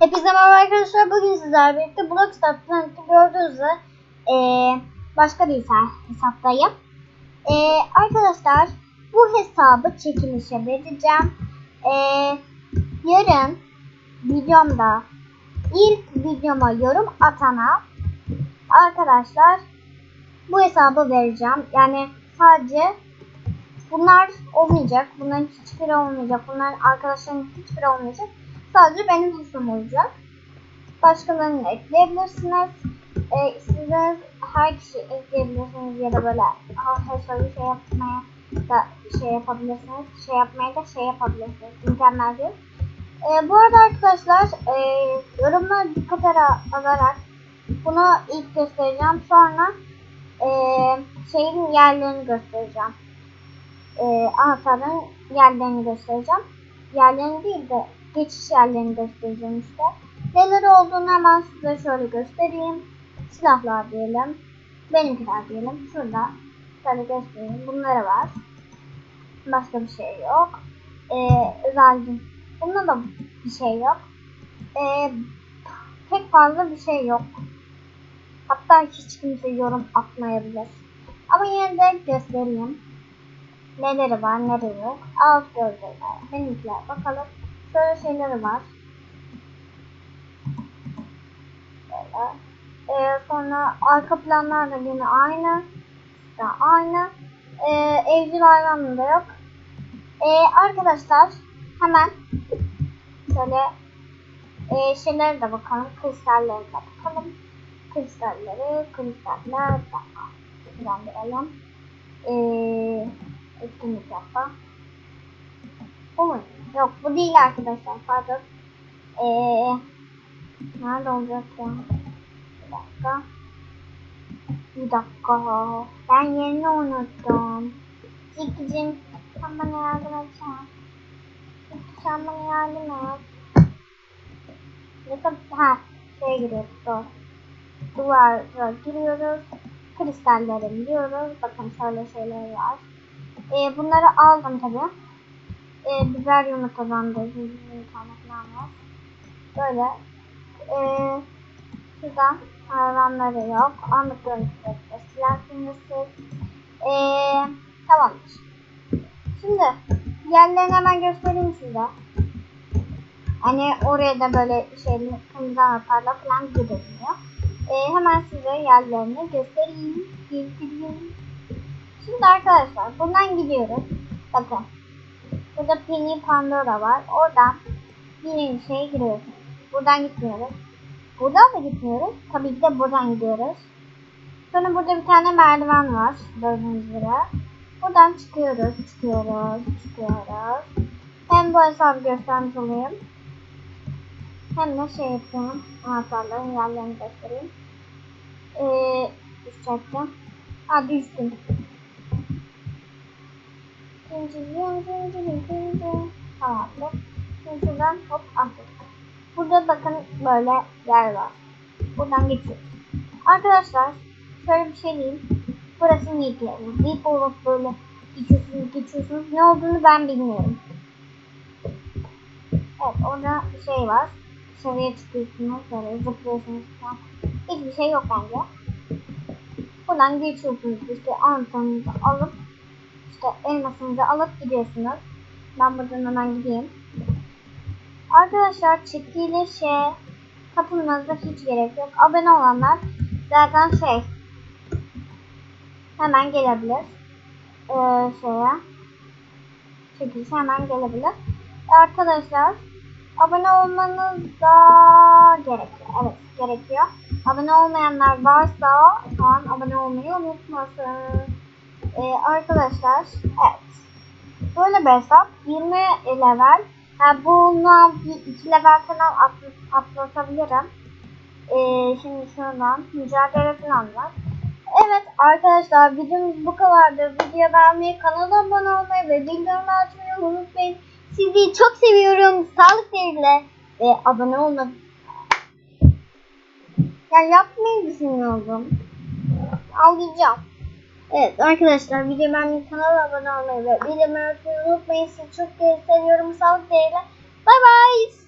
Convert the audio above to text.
Hepinize merhaba arkadaşlar. Bugün sizlerle birlikte Blockstar Planet'i gördüğünüz üzere eee, başka bir hesa- hesaptayım. Eee, arkadaşlar bu hesabı çekilişe vereceğim. Eee, yarın videomda ilk videoma yorum atana arkadaşlar bu hesabı vereceğim. Yani sadece bunlar olmayacak. Bunların hiçbiri olmayacak. Bunların arkadaşlarının hiçbiri olmayacak. Sadece benim hesabım olacak. Başkalarını ekleyebilirsiniz. Ee, istediğiniz her kişi ekleyebilirsiniz ya da böyle "Aa, her soruyu şey yapmaya da şey yapabilirsiniz. Şey yapmaya da şey yapabilirsiniz. Mükemmel değil. Ee, bu arada arkadaşlar e, yorumları dikkate ala- alarak bunu ilk göstereceğim. Sonra e, şeyin yerlerini göstereceğim. E, anahtarların yerlerini göstereceğim. Yerlerini değil de geçiş yerlerini göstereceğim işte. Neler olduğunu hemen size şöyle göstereyim. Silahlar diyelim. Benimkiler diyelim. Şurada şöyle göstereyim. Bunları var. Başka bir şey yok. Ee, özel gün. Bunda da bir şey yok. Ee, pek fazla bir şey yok. Hatta hiç kimse yorum atmayabilir. Ama yine de göstereyim. Neleri var, neleri yok. Alt gözlükler, benimkiler bakalım. Şöyle şeyleri var. Böyle. Ee, sonra arka planlar da yine aynı. Da aynı. Ee, evcil hayvanı da yok. Ee, arkadaşlar hemen şöyle e, şeylere de bakalım. Kristallerine de bakalım. Kristalleri, kristaller. Şuradan verelim. Ee, etkinlik yapma. Mu? Yok bu değil arkadaşlar. Pardon. Ee, nerede olacak ya? Bir dakika. Bir dakika. Ben yerini unuttum. Cikicim sen bana yardım etsene. Ciki sen bana yardım et. Yakın, ha şeye giriyoruz doğru. Duvara giriyoruz. Kristallere giriyoruz. Bakın şöyle şeyler var. Ee, bunları aldım tabi. Ee, biber yumurtadan da 100 tane var. Böyle. Ee, şuradan hayvanları yok. Anlık görüntüleri silah simgesi. Ee, tamamdır. Şimdi yerlerini hemen göstereyim size. Hani oraya da böyle şey kırmızı anahtarla falan gidiliyor. Ee, hemen size yerlerini göstereyim. Göstereyim. Şimdi arkadaşlar buradan gidiyoruz. Bakın. Burada Penny Pandora var. Oradan birinci şeye giriyorsunuz. Buradan gitmiyoruz. Buradan da gitmiyoruz. Tabii ki de buradan gidiyoruz. Sonra burada bir tane merdiven var. Gördüğünüz üzere. Buradan çıkıyoruz, çıkıyoruz, çıkıyoruz. Hem bu hesabı göstermiş olayım. Hem de şey yapayım. Anahtarların yerlerini göstereyim. Ee, düşecektim. Ha düştüm. Tamamdır. Şimdi şuradan hop attık. Burada bakın böyle yer var. Buradan geçiyoruz. Arkadaşlar şöyle bir şey diyeyim. Burası Meep yeri. Meep olup böyle geçiyorsunuz geçiyorsunuz. Ne olduğunu ben bilmiyorum. Evet orada bir şey var. Dışarıya çıkıyorsunuz böyle zıplıyorsunuz falan. Hiçbir şey yok bence. Buradan geçiyorsunuz işte anahtarınızı alıp elmasınızı alıp gidiyorsunuz. Ben buradan hemen gideyim. Arkadaşlar çekilişe katılmanıza hiç gerek yok. Abone olanlar zaten şey hemen gelebilir. Ee, şeye çekilişe hemen gelebilir. Arkadaşlar abone olmanız da gerekiyor. Evet gerekiyor. Abone olmayanlar varsa şu an abone olmayı unutmasın. Ee, arkadaşlar evet. Böyle bir hesap 20 level. Yani bundan bir 2 level falan atl atlatabilirim. Ee, şimdi şuradan mücadele falan var. Evet arkadaşlar videomuz bu kadardı. Video beğenmeyi, kanala abone olmayı ve bildirimleri açmayı unutmayın. Sizi çok seviyorum. Sağlık değerle ve abone olmayı. Yani yapmayı düşünüyordum. Ağlayacağım. Evet arkadaşlar video beğenmeyi, kanala abone olmayı ve bildirimleri unutmayın. Sizi çok seviyorum. Sağlık değerle. Bay bay.